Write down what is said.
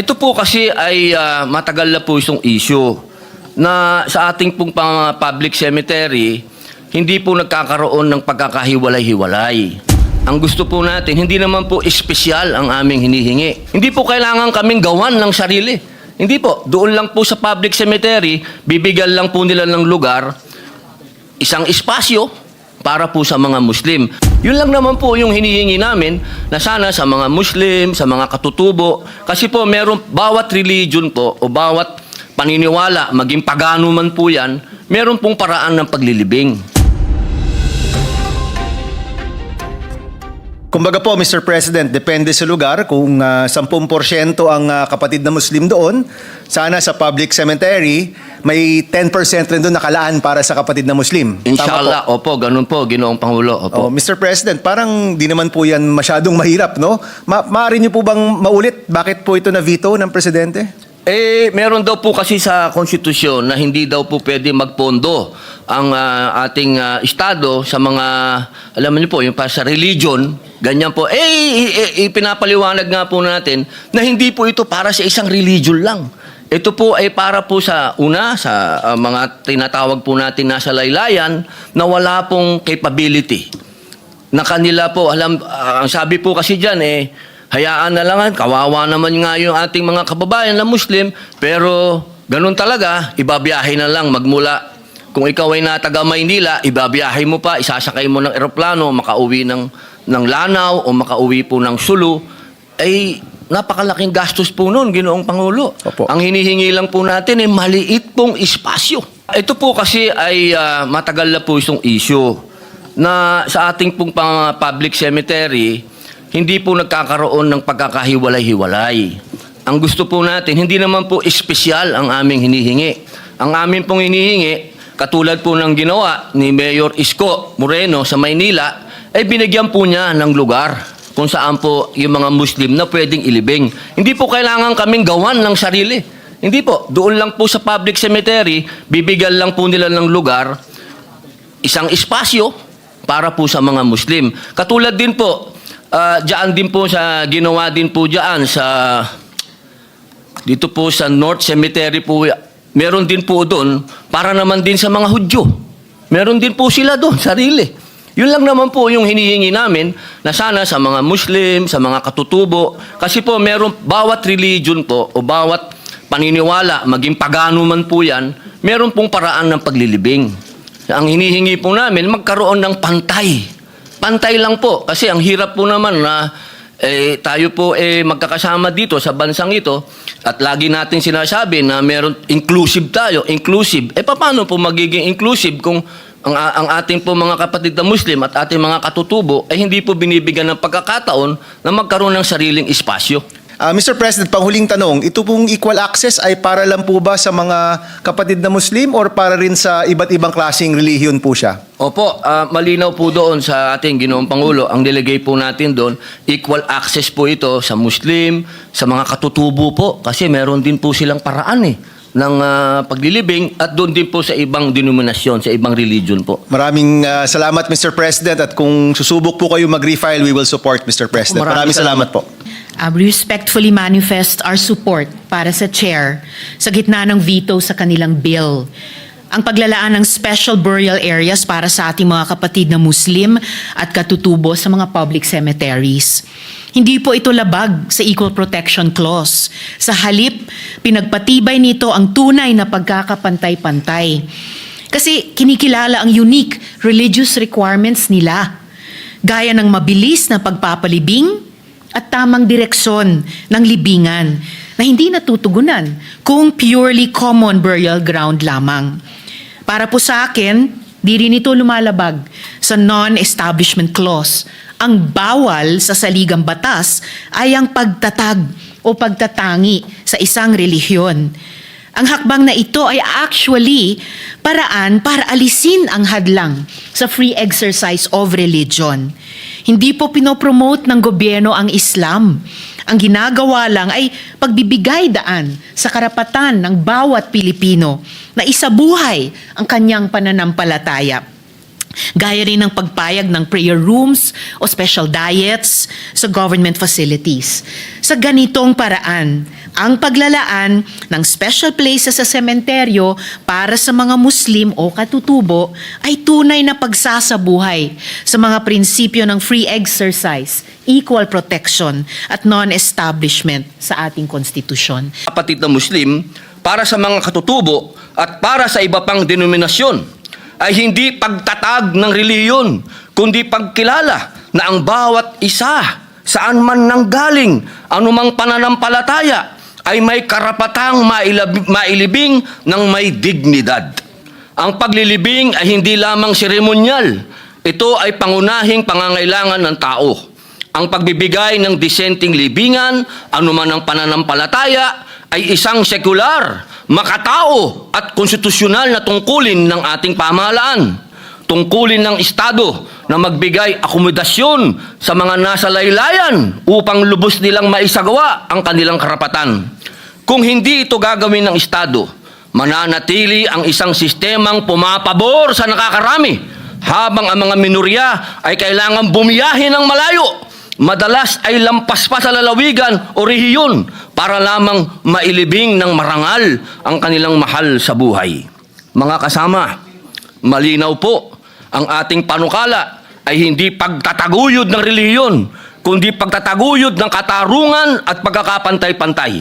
Ito po kasi ay ah, matagal na po itong issue na sa ating pong pang- public cemetery, hindi po nagkakaroon ng pagkakahiwalay-hiwalay. Ang gusto po natin, hindi naman po espesyal ang aming hinihingi. Hindi po kailangan kaming gawan ng sarili. Hindi po. Doon lang po sa public cemetery, bibigyan lang po nila ng lugar, isang espasyo para po sa mga Muslim. Yun lang naman po yung hinihingi namin na sana sa mga Muslim, sa mga katutubo. Kasi po meron bawat religion po o bawat paniniwala, maging pagano man po yan, meron pong paraan ng paglilibing. Kumbaga po, Mr. President, depende sa lugar. Kung ah, 10% ang ah, kapatid na Muslim doon, sana sa public cemetery, may 10% rin doon nakalaan para sa kapatid na Muslim. Tama po? Inshallah, opo, ganun po, ginoong Pangulo. Opo. Oh, Mr. President, parang di naman po yan masyadong mahirap, no? Ma maaari niyo po bang maulit bakit po ito na-veto ng Presidente? Eh, meron daw po kasi sa konstitusyon na hindi daw po pwede magpondo ang ah, ating ah, Estado sa mga, alam niyo po, yung para sa religion, ganyan po. Eh, ipinapaliwanag nga po natin na hindi po ito para sa isang religion lang. Ito po ay para po sa una, sa ah, mga tinatawag po natin nasa laylayan na wala pong capability na kanila po, alam, ah, ang sabi po kasi dyan eh, hayaan na lang, kawawa naman nga yung ating mga kababayan na Muslim, pero ganun talaga, ibabiyahe na lang magmula. Kung ikaw ay na taga Maynila, ibabiyahe mo pa, isasakay mo ng eroplano, makauwi ng, ng Lanao o makauwi po ng Sulu, ay napakalaking gastos po noon, ginoong Pangulo. Opo. Ang hinihingi lang po natin ay maliit pong espasyo. Ito po kasi ay ah, matagal na po itong issue na sa ating pong pang- public cemetery, hindi po nagkakaroon ng pagkakahiwalay-hiwalay. Ang gusto po natin, hindi naman po espesyal ang aming hinihingi. Ang aming pong hinihingi, katulad po ng ginawa ni Mayor Isko Moreno sa Maynila, ay binigyan po niya ng lugar kung saan po yung mga Muslim na pwedeng ilibing. Hindi po kailangan kaming gawan ng sarili. Hindi po. Doon lang po sa public cemetery, bibigyan lang po nila ng lugar, isang espasyo para po sa mga Muslim. Katulad din po, ah, diyan din po sa ginawa din po diyan sa dito po sa North Cemetery po, meron din po doon para naman din sa mga Hudyo. Meron din po sila doon, sarili. Yun lang naman po yung hinihingi namin na sana sa mga Muslim, sa mga katutubo, kasi po meron bawat religion po o bawat paniniwala, maging pagano man po yan, meron pong paraan ng paglilibing. Ang hinihingi po namin, magkaroon ng pantay. Pantay lang po. Kasi ang hirap po naman na eh, tayo po eh, magkakasama dito sa bansang ito at lagi natin sinasabi na meron inclusive tayo, inclusive. Eh paano po magiging inclusive kung ang, ang ating po mga kapatid na Muslim at ating mga katutubo ay hindi po binibigyan ng pagkakataon na magkaroon ng sariling espasyo. Ah, Mr. President, panghuling tanong, ito pong equal access ay para lang po ba sa mga kapatid na Muslim or para rin sa iba't ibang klaseng relihiyon po siya? Opo, ah, malinaw po doon sa ating ginoong Pangulo, ang delegate po natin doon, equal access po ito sa Muslim, sa mga katutubo po, kasi meron din po silang paraan eh ng ah, paglilibing at doon din po sa ibang denominasyon, sa ibang religion po. Maraming ah, salamat, Mr. President, at kung susubok po kayo mag-refile, we will support, Mr. President. Maraming Maraming salamat po. Uh, we respectfully manifest our support para sa chair sa gitna ng veto sa kanilang bill. Ang paglalaan ng special burial areas para sa ating mga kapatid na Muslim at katutubo sa mga public cemeteries. Hindi po ito labag sa Equal Protection Clause. Sa halip, pinagpatibay nito ang tunay na pagkakapantay-pantay. Kasi kinikilala ang unique religious requirements nila gaya ng mabilis na pagpapalibing at tamang direksyon ng libingan na hindi natutugunan kung purely common burial ground lamang. Para po sa akin, di rin ito lumalabag sa non-establishment clause. Ang bawal sa saligang batas ay ang pagtatag o pagtatangi sa isang relihiyon. Ang hakbang na ito ay actually paraan para alisin ang hadlang sa free exercise of religion. Hindi po pinopromote ng gobyerno ang Islam. Ang ginagawa lang ay pagbibigay daan sa karapatan ng bawat Pilipino na isabuhay ang kanyang pananampalataya. Gaya rin ng pagpayag ng prayer rooms o special diets sa government facilities. Sa ganitong paraan, ang paglalaan ng special places sa sementeryo para sa mga Muslim o katutubo ay tunay na pagsasabuhay sa mga prinsipyo ng free exercise, equal protection at non-establishment sa ating konstitusyon. kapatid na Muslim para sa mga katutubo at para sa iba pang denominasyon ay hindi pagtatag ng reliyon, kundi pagkilala na ang bawat isa, saan man nanggaling, anumang pananampalataya, ay may karapatang mailab- mailibing ng may dignidad. Ang paglilibing ay hindi lamang seremonyal. Ito ay pangunahing pangangailangan ng tao. Ang pagbibigay ng disenteng libingan, anuman ang pananampalataya, ay isang sekular, makatao at konstitusyonal na tungkulin ng ating pamahalaan. Tungkulin ng Estado na magbigay akomodasyon sa mga nasa laylayan upang lubos nilang maisagawa ang kanilang karapatan. Kung hindi ito gagawin ng Estado, mananatili ang isang sistemang pumapabor sa nakakarami habang ang mga minorya ay kailangan bumiyahe ng malayo madalas ay lampas pa sa lalawigan o rehiyon para lamang mailibing ng marangal ang kanilang mahal sa buhay. Mga kasama, malinaw po, ang ating panukala ay hindi pagtataguyod ng relihiyon, kundi pagtataguyod ng katarungan at pagkakapantay-pantay.